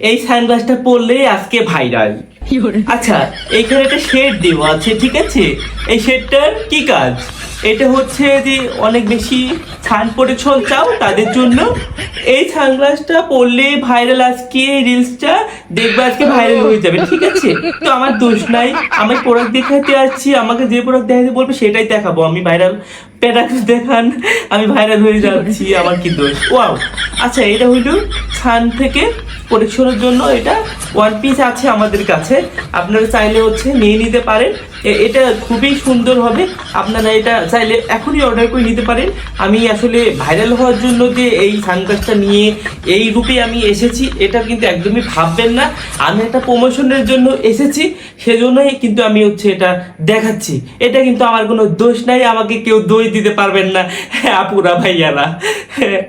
এই সানগ্লাসটা পরলেই আজকে ভাইরাল আচ্ছা এখানে একটা শেড দেওয়া আছে ঠিক আছে? এই শেডটার কি কাজ? এটা হচ্ছে যে অনেক বেশি ছান পরিচ্ছন্ন চাও তাদের জন্য। এই সানগ্লাসটা পরলে ভাইরাল আজকে রিলসটা দেখবে আজকে ভাইরাল হয়ে যাবে ঠিক আছে? তো আমার দোষ নাই। আমি প্রোডাক্ট দেখাতে আসছি আমাকে যে প্রোডাক্ট দেখাতে বলবে সেটাই দেখাবো। আমি ভাইরাল প্যারাক্স দেখান আমি ভাইরাল হয়ে যাচ্ছি আমার কি দোষ? ওয়াও আচ্ছা এটা হইল ছান থেকে পরিচ্ছন্নের জন্য এটা ওয়ান পিস আছে আমাদের কাছে। আপনারা চাইলে হচ্ছে নিয়ে নিতে পারেন। এটা খুবই সুন্দর হবে। আপনারা এটা চাইলে এখনই অর্ডার করে নিতে পারেন। আমি আসলে ভাইরাল হওয়ার জন্য যে এই সানগ্লাসটা নিয়ে এই রূপে আমি এসেছি, এটা কিন্তু একদমই ভাববেন না। আমি একটা প্রমোশনের জন্য এসেছি, সেজন্যই কিন্তু আমি হচ্ছে এটা দেখাচ্ছি। এটা কিন্তু আমার কোনো দোষ নাই, আমাকে কেউ দই দিতে পারবেন না। হ্যাঁ আপুরা ভাইয়ারা। হ্যাঁ